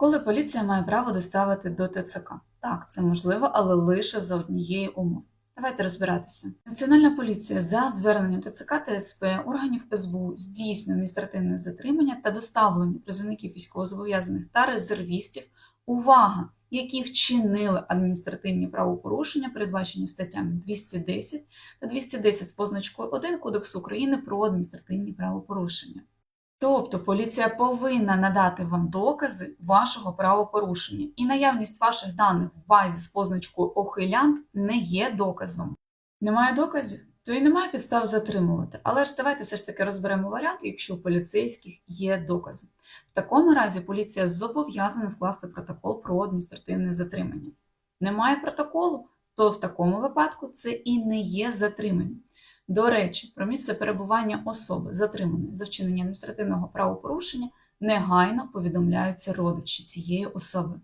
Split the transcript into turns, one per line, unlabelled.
Коли поліція має право доставити до ТЦК? Так, це можливо, але лише за однієї умови. Давайте розбиратися. Національна поліція за зверненням ТЦК та СП органів СБУ здійснює адміністративне затримання та доставлення призовників військовозобов'язаних та резервістів. Увага! Які вчинили адміністративні правопорушення, передбачені статтями 210 та 210 з позначкою 1 Кодексу України про адміністративні правопорушення. Тобто поліція повинна надати вам докази вашого правопорушення, і наявність ваших даних в базі з позначкою Охилянт не є доказом. Немає доказів, то і немає підстав затримувати. Але ж давайте все ж таки розберемо варіант, якщо у поліцейських є докази. В такому разі поліція зобов'язана скласти протокол про адміністративне затримання. Немає протоколу, то в такому випадку це і не є затримання. До речі, про місце перебування особи, затриманої за вчинення адміністративного правопорушення, негайно повідомляються родичі цієї особи.